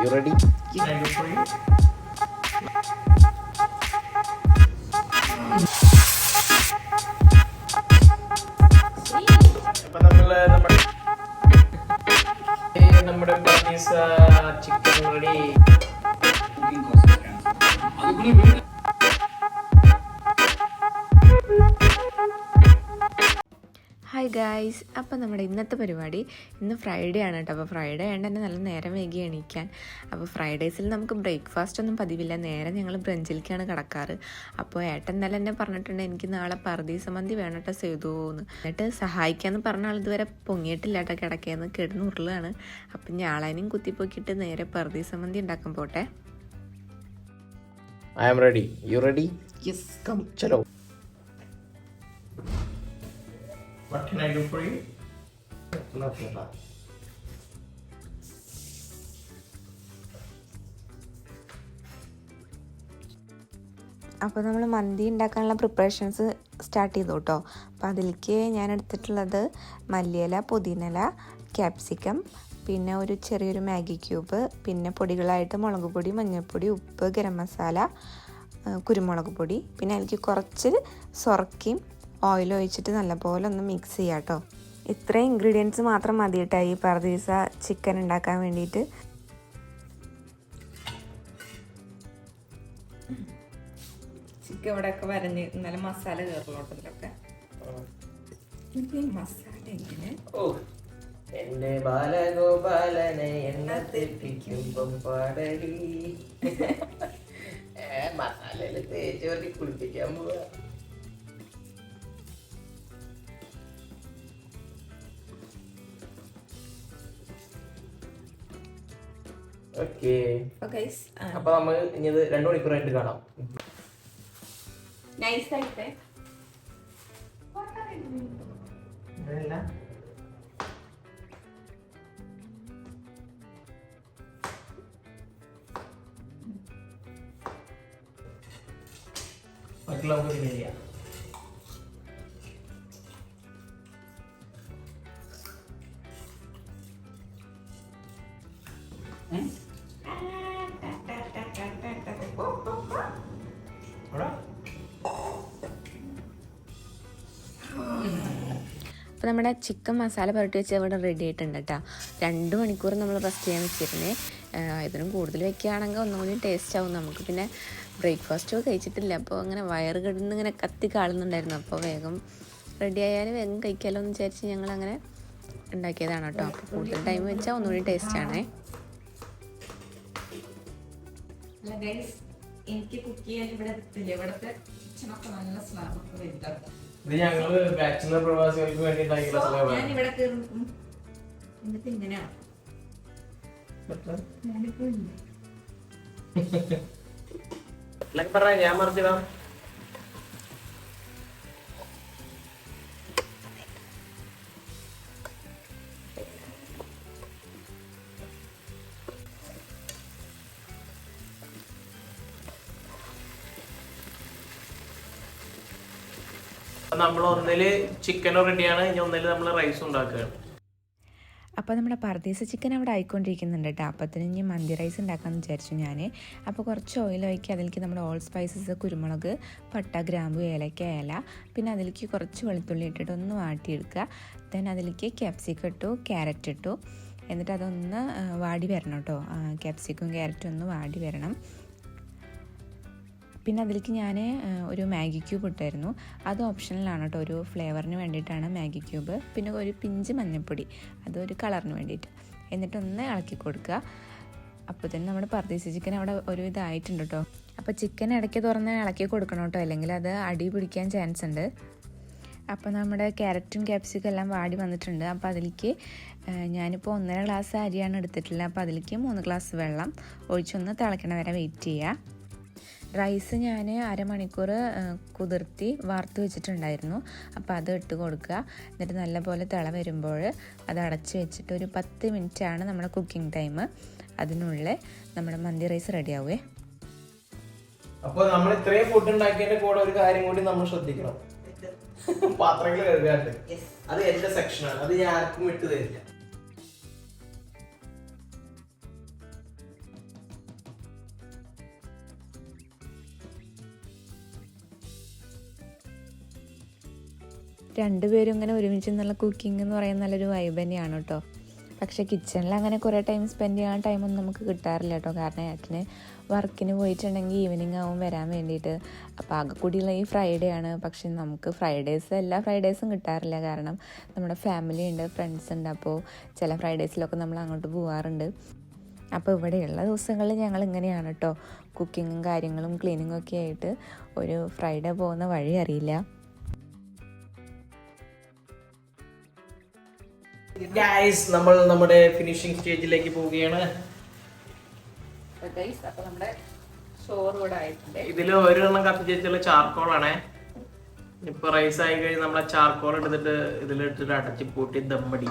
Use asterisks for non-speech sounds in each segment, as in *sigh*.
You ready അപ്പൊ നമ്മൾ നമ്മുടെ ഈ നമ്മുടെ പനീസ ചിക്കൻ റെഡി ഹായ് ഗായ്സ് അപ്പം നമ്മുടെ ഇന്നത്തെ പരിപാടി ഇന്ന് ഫ്രൈഡേ ആണ് കേട്ടോ. അപ്പോൾ ഫ്രൈഡേ ആയതുകൊണ്ട് തന്നെ നല്ല നേരം വൈകി എണീക്കാൻ. അപ്പോൾ ഫ്രൈഡേസിൽ നമുക്ക് ബ്രേക്ക്ഫാസ്റ്റ് ഒന്നും പതിവില്ല. നേരെ ഞങ്ങൾ ബ്രഞ്ചിലേക്കാണ് കിടക്കാറ്. അപ്പോൾ ഏട്ടൻ ഇന്നലെ എന്നെ പറഞ്ഞിട്ടുണ്ട് എനിക്ക് നാളെ പർദീസ മന്തി വേണം കേട്ടോ സേതുവോന്ന്. എന്നിട്ട് സഹായിക്കാമെന്ന് പറഞ്ഞ ആൾ ഇതുവരെ പൊങ്ങിയിട്ടില്ല കേട്ടോ കിടക്കേന്ന്. കിടന്ന് ഉരുളാണ്. അപ്പം ഞാളാനും കുത്തിപ്പൊക്കിയിട്ട് നേരെ പർദീസ മന്തി ഉണ്ടാക്കാൻ പോട്ടെ. I am ready you ready yes come Chalo. What can I do for you? അപ്പോൾ നമ്മൾ മന്തി ഉണ്ടാക്കാനുള്ള പ്രിപ്പറേഷൻസ് സ്റ്റാർട്ട് ചെയ്തു കേട്ടോ അപ്പോൾ അതിലേക്ക് ഞാൻ എടുത്തിട്ടുള്ളത് മല്ലിയില പുതിനില ക്യാപ്സിക്കം പിന്നെ ഒരു ചെറിയൊരു മാഗി ക്യൂബ് പിന്നെ പൊടികളായിട്ട് മുളക് പൊടി മഞ്ഞൾപ്പൊടി ഉപ്പ് ഗരം മസാല കുരുമുളക് പൊടി. പിന്നെ അതിലേക്ക് കുറച്ച് സൊറക്കയും ഓയിൽ ഒഴിച്ചിട്ട് നല്ലപോലെ ഒന്ന് മിക്സ് ചെയ്യാം കേട്ടോ ഇത്രയും ഇൻഗ്രീഡിയൻസ് മാത്രം മതി കേട്ടോ ഈ പർദീസ ചിക്കൻ ഉണ്ടാക്കാൻ വേണ്ടിയിട്ട് ചിക്കൻ ഇവിടെ ഒക്കെ വരഞ്ഞ് ഇന്നലെ മസാല കയറുള്ളോട്ടത്തിലൊക്കെ മസാല എങ്ങനെ? ഓ എന്റെ ബാലഗോപാലനെ എണ്ണ തെറ്റിക്കുമ്പം പാടടി. *laughs* ഏ മസാലയിൽ തേച്ച് കുളിപ്പിക്കാൻ പോവാ. ഓക്കേ. അപ്പൊ നമ്മൾ ഇനി ഇത് രണ്ടു മണിക്കൂറായിട്ട് കാണാം. നൈസ് ആയിട്ട്. ബാക്കിയുള്ള നമുക്ക് പിന്നെ ചെയ്യാം. അവിടെ നമ്മുടെ ചിക്കൻ മസാല പുരട്ടി വെച്ച് ഇവിടെ റെഡി ആയിട്ടുണ്ട് കേട്ടോ. രണ്ട് മണിക്കൂർ നമ്മൾ റെസ്റ്റ് ചെയ്യാൻ വെച്ചിരുന്നേ. ഇതിനും കൂടുതൽ വെക്കുകയാണെങ്കിൽ ഒന്നുകൂടി ടേസ്റ്റ് ആവും നമുക്ക്. പിന്നെ ബ്രേക്ക്ഫാസ്റ്റ് കഴിച്ചിട്ടില്ല. അപ്പോൾ അങ്ങനെ വയറ് കിടന്ന് ഇങ്ങനെ കത്തി കാളുന്നുണ്ടായിരുന്നു. അപ്പോൾ വേഗം റെഡി ആയാലും വേഗം കഴിക്കാമല്ലോ എന്ന് വിചാരിച്ച് ഞങ്ങൾ അങ്ങനെ ഉണ്ടാക്കിയതാണ് കേട്ടോ. അപ്പോൾ കൂടുതൽ ടൈം വെച്ചാൽ ഒന്നുകൂടി ടേസ്റ്റ് ആണേ. എനിക്ക് കുക്ക് ചെയ്യാൻ ഇവിടെ ഇവിടുത്തെ കിച്ചണൊക്കെ നല്ല സ്ലാബൊക്കെ വലുതാണ്. ഇത് ഞങ്ങൾ ബാച്ചിലർ പ്രവാസികൾക്ക് വേണ്ടി ഞാൻ ഇവിടെ കയറും എന്നിട്ട് ഇങ്ങനെയാണ് പറഞ്ഞ ഞാൻ മറിച്ചിടാം. നമ്മൾ ഒന്നിൽ ചിക്കൻ റെഡിയാണ് ഇനി ഒന്നിൽ നമ്മൾ റൈസ് ഉണ്ടാക്കുകയാണ് അപ്പോൾ നമ്മുടെ പർദീസ ചിക്കൻ അവിടെ ആയിക്കൊണ്ടിരിക്കുന്നുണ്ട് കേട്ടോ. അപ്പത്തിന് ഇനി മന്തി റൈസ് ഉണ്ടാക്കാമെന്ന് വിചാരിച്ചു ഞാൻ അപ്പോൾ കുറച്ച് ഓയിൽ ഒഴിക്കുക. അതിലേക്ക് നമ്മുടെ ഓൾ സ്പൈസസ് കുരുമുളക് പട്ട ഗ്രാമ്പു ഏലക്ക ഏല പിന്നെ അതിലേക്ക് കുറച്ച് വെളുത്തുള്ളി ഇട്ടിട്ട് ഒന്ന് വാട്ടിയെടുക്കുക. ദെൻ അതിലേക്ക് ക്യാപ്സിക്കം ഇട്ടു ക്യാരറ്റ് ഇട്ടു. എന്നിട്ട് അതൊന്ന് വാടി വരണം കേട്ടോ. ക്യാപ്സിക്കും ക്യാരറ്റും ഒന്ന് വാടി വരണം. പിന്നെ അതിലേക്ക് ഞാൻ ഒരു മാഗി ക്യൂബ് ഇട്ടായിരുന്നു. അത് ഓപ്ഷണലാണ് കേട്ടോ ഒരു ഫ്ലേവറിന് വേണ്ടിയിട്ടാണ് മാഗി ക്യൂബ്. പിന്നെ ഒരു പിഞ്ച് മഞ്ഞൾപ്പൊടി അതൊരു കളറിന് വേണ്ടിയിട്ട്. എന്നിട്ടൊന്ന് ഇളക്കി കൊടുക്കുക. അപ്പോൾ തന്നെ നമ്മുടെ പർദീസി ചിക്കൻ അവിടെ ഒരു ഇതായിട്ടുണ്ട് കേട്ടോ. അപ്പോൾ ചിക്കൻ ഇടയ്ക്ക് തുറന്ന് ഇളക്കി കൊടുക്കണം കേട്ടോ അല്ലെങ്കിൽ അത് അടി പിടിക്കാൻ ചാൻസ് ഉണ്ട്. അപ്പോൾ നമ്മുടെ ക്യാരറ്റും ക്യാപ്സിക്കും എല്ലാം വാടി വന്നിട്ടുണ്ട്. അപ്പോൾ അതിലേക്ക് ഞാനിപ്പോൾ ഒന്നര ഗ്ലാസ് അരിയാണ് എടുത്തിട്ടുള്ളത്. അപ്പോൾ അതിലേക്ക് മൂന്ന് ഗ്ലാസ് വെള്ളം ഒഴിച്ചൊന്ന് തിളയ്ക്കണ വരെ വെയിറ്റ് ചെയ്യുക. റൈസ് ഞാൻ അരമണിക്കൂർ കുതിർത്തി വാർത്ത് വെച്ചിട്ടുണ്ടായിരുന്നു. അപ്പോൾ അത് ഇട്ട് കൊടുക്കുക. എന്നിട്ട് നല്ലപോലെ തിള വരുമ്പോൾ അത് അടച്ച് വെച്ചിട്ട് ഒരു പത്ത് മിനിറ്റാണ് നമ്മുടെ കുക്കിംഗ് ടൈം അതിനുള്ളിൽ നമ്മുടെ മന്തി റൈസ് റെഡിയാവേ അപ്പോൾ നമ്മൾ ഇത്രയും ഫുഡ് ഉണ്ടാക്കിയതിന്റെ കൂടെ ഒരു കാര്യം കൂടി നമ്മൾ ശ്രദ്ധിക്കണം. പാത്രങ്ങൾ കഴുകാണ്ട്. അത് എന്റെ സെക്ഷനാണ് അത് ഞാൻ ആർക്കും വിട്ടു തരില്ല. രണ്ടുപേരും ഇങ്ങനെ ഒരുമിച്ച് നല്ല കുക്കിംഗ് എന്ന് പറയുന്ന നല്ലൊരു വൈബ് തന്നെയാണ് കേട്ടോ പക്ഷേ കിച്ചണിൽ അങ്ങനെ കുറേ ടൈം സ്പെൻഡ് ചെയ്യാൻ ടൈമൊന്നും നമുക്ക് കിട്ടാറില്ല കേട്ടോ കാരണം ഏട്ടന് വർക്കിന് പോയിട്ടുണ്ടെങ്കിൽ ഈവനിങ് ആവും വരാൻ വേണ്ടിയിട്ട്. അപ്പോൾ ആകെ കൂടിയുള്ള ഈ ഫ്രൈഡേ ആണ്. പക്ഷെ നമുക്ക് ഫ്രൈഡേസ് എല്ലാ ഫ്രൈഡേസും കിട്ടാറില്ല. കാരണം നമ്മുടെ ഫാമിലി ഉണ്ട് ഫ്രണ്ട്സ് ഉണ്ട്. അപ്പോൾ ചില ഫ്രൈഡേസിലൊക്കെ നമ്മൾ അങ്ങോട്ട് പോകാറുണ്ട് അപ്പോൾ ഇവിടെയുള്ള ദിവസങ്ങളിൽ ഞങ്ങൾ ഇങ്ങനെയാണ് കേട്ടോ കുക്കിങ്ങും കാര്യങ്ങളും ക്ലീനിങ്ങും ഒക്കെ ആയിട്ട് ഒരു ഫ്രൈഡേ പോകുന്ന വഴി അറിയില്ല. ഗൈസ് നമ്മൾ നമ്മുടെ ഫിനിഷിംഗ് സ്റ്റേജിലേക്ക് പോവുകയാണ്. ഇതിൽ ഒരെണ്ണം കത്തിച്ചുള്ള ചാർക്കോളാണേ. ഇപ്പൊ റൈസ് ആയി കഴിഞ്ഞ് നമ്മളെ ചാർക്കോൾ എടുത്തിട്ട് ഇതിലിട്ടിട്ട് അടച്ചു പൂട്ടി ദമ്മടി.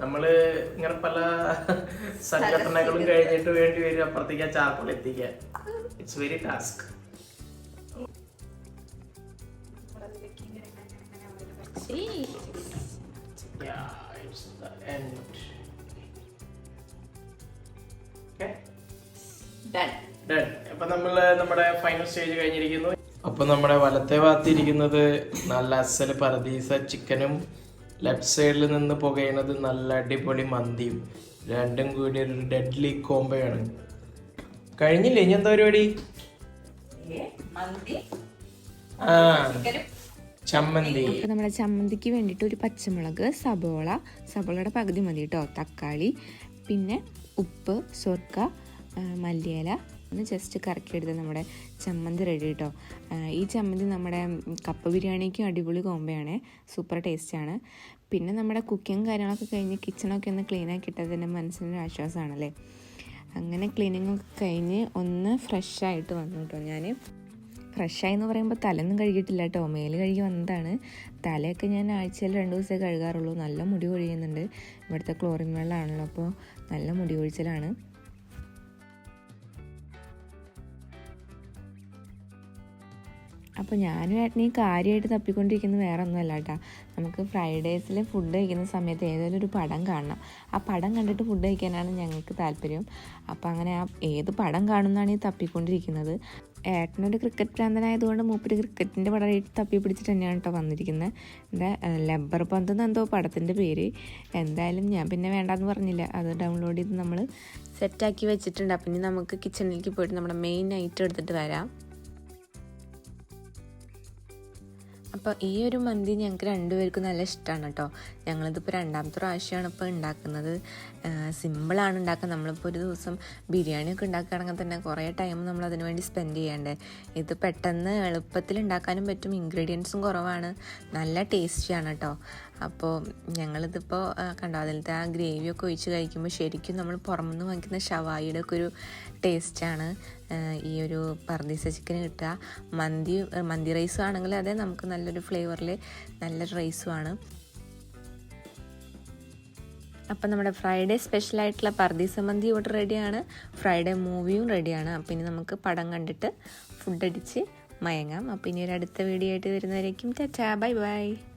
നമ്മൾ ഇങ്ങനെ പല സംഘടനകളും കഴിഞ്ഞിട്ട് വേണ്ടി വരും അപ്പുറത്തേക്ക് ആ ചാർക്കോൾ എത്തിക്കാൻ. It's very task. അപ്പൊ നമ്മൾ നമ്മുടെ ഫൈനൽ സ്റ്റേജ് കഴിഞ്ഞിരിക്കുന്നു. അപ്പൊ നമ്മുടെ വലത്തെ ഭാഗത്തിരിക്കുന്നത് നല്ല അസൽ പരദീസ ചിക്കനും ലെഫ്റ്റ് സൈഡിൽ നിന്ന് പുകയുന്നത് നല്ല അടിപൊളി മന്തിയും. രണ്ടും കൂടി ഒരു ഡെഡ്ലി കോംബോയാണ് കഴിഞ്ഞില്ലേ? ഇനി എന്താ പരിപാടി? ആ. ചമ്മന്തി. അപ്പോൾ നമ്മുടെ ചമ്മന്തിക്ക് വേണ്ടിട്ട് ഒരു പച്ചമുളക് സബോള സബോളയുടെ പകുതി മതി കേട്ടോ തക്കാളി പിന്നെ ഉപ്പ് സ്വർക്ക മല്ലിയില ഒന്ന് ജസ്റ്റ് കറക്കിയെടുത്ത് നമ്മുടെ ചമ്മന്തി റെഡി കേട്ടോ ഈ ചമ്മന്തി നമ്മുടെ കപ്പ ബിരിയാണിക്കും അടിപൊളി കോമ്പയാണ് സൂപ്പർ ടേസ്റ്റാണ് പിന്നെ നമ്മുടെ കുക്കിങ് കാര്യങ്ങളൊക്കെ കഴിഞ്ഞ് കിച്ചണൊക്കെ ഒന്ന് ക്ലീൻ കിട്ടാതിന്റെ മനസ്സിനൊരു ആശ്വാസമാണല്ലേ? അങ്ങനെ ക്ലീനിങ് ഒക്കെ കഴിഞ്ഞ് ഒന്ന് ഫ്രഷായിട്ട് വന്നു കേട്ടോ ഞാൻ ഫ്രഷായി എന്ന് പറയുമ്പോൾ തലയൊന്നും കഴുകിയിട്ടില്ല കേട്ടോ. മേൽ കഴുകി വന്നതാണ്. തലയൊക്കെ ഞാൻ ആഴ്ചയിൽ രണ്ട് ദിവസമേ കഴുകാറുള്ളൂ. നല്ല മുടി കൊഴിയുന്നുണ്ട്. ഇവിടുത്തെ ക്ലോറിൻ വെള്ളമാണല്ലോ. അപ്പോൾ നല്ല മുടി കൊഴിച്ചിലാണ്. അപ്പോൾ ഞാനും ഏട്ടനീ കാര്യമായിട്ട് തപ്പിക്കൊണ്ടിരിക്കുന്നത് വേറെ ഒന്നുമല്ല കേട്ടോ നമുക്ക് ഫ്രൈഡേസിൽ ഫുഡ് കഴിക്കുന്ന സമയത്ത് ഏതെങ്കിലും ഒരു പടം കാണണം. ആ പടം കണ്ടിട്ട് ഫുഡ് കഴിക്കാനാണ് ഞങ്ങൾക്ക് താല്പര്യം. അപ്പോൾ അങ്ങനെ ആ ഏത് പടം കാണുന്നതാണ് ഈ തപ്പിക്കൊണ്ടിരിക്കുന്നത്? ഏട്ടനൊരു ക്രിക്കറ്റ് പ്രാന്തനായതുകൊണ്ട് മൂപ്പര് ക്രിക്കറ്റിന്റെ പടമായിട്ട് തപ്പി പിടിച്ചിട്ട് തന്നെയാണ് കേട്ടോ വന്നിരിക്കുന്നത് എന്താ ലബ്ബർ പന്ത് എന്തോ പടത്തിന്റെ പേര്. എന്തായാലും ഞാൻ പിന്നെ വേണ്ടാന്ന് പറഞ്ഞില്ല. അത് ഡൗൺലോഡ് ചെയ്ത് നമ്മൾ സെറ്റാക്കി വെച്ചിട്ടുണ്ട്. അപ്പം ഇനി നമുക്ക് കിച്ചണിലേക്ക് പോയിട്ട് നമ്മുടെ മെയിൻ ഐറ്റം എടുത്തിട്ട് വരാം. അപ്പോൾ ഈ ഒരു മന്തി ഞങ്ങൾക്ക് രണ്ടുപേർക്കും നല്ല ഇഷ്ടമാണ് കേട്ടോ ഞങ്ങളിതിപ്പോൾ രണ്ടാമത്തെ പ്രാവശ്യമാണ് ഇപ്പോൾ ഉണ്ടാക്കുന്നത് സിമ്പിളാണ് ഉണ്ടാക്കുക നമ്മളിപ്പോൾ ഒരു ദിവസം ബിരിയാണിയൊക്കെ ഉണ്ടാക്കുകയാണെങ്കിൽ തന്നെ കുറേ ടൈം നമ്മൾ അതിന് വേണ്ടി സ്പെൻഡ് ചെയ്യേണ്ടേ. ഇത് പെട്ടെന്ന് എളുപ്പത്തിൽ ഉണ്ടാക്കാനും പറ്റും. ഇൻഗ്രീഡിയൻസും കുറവാണ്. നല്ല ടേസ്റ്റിയാണ് കേട്ടോ അപ്പോൾ ഞങ്ങളിതിപ്പോൾ കണ്ടോ? അതിലത്തെ ആ ഗ്രേവിയൊക്കെ ഒഴിച്ച് കഴിക്കുമ്പോൾ ശരിക്കും നമ്മൾ പുറമെന്ന് വാങ്ങിക്കുന്ന ഷവായിയുടെ ഒക്കെ ഒരു ടേസ്റ്റാണ് ഈ ഒരു പർദീസ ചിക്കൻ കിട്ടുക. മന്തി മന്തി റൈസും ആണെങ്കിൽ അതെ നമുക്ക് നല്ലൊരു ഫ്ലേവറിൽ നല്ലൊരു ആണ്. അപ്പം നമ്മുടെ ഫ്രൈഡേ സ്പെഷ്യലായിട്ടുള്ള പർദീസ മന്തി ഇവിടെ റെഡിയാണ് ഫ്രൈഡേ മൂവിയും റെഡിയാണ് അപ്പം ഇനി നമുക്ക് പടം കണ്ടിട്ട് ഫുഡ് അടിച്ച് മയങ്ങാം. അപ്പം ഇനി ഒരു അടുത്ത വീഡിയോ ആയിട്ട് വരുന്നവരേക്കും ചാ ബൈ ബൈ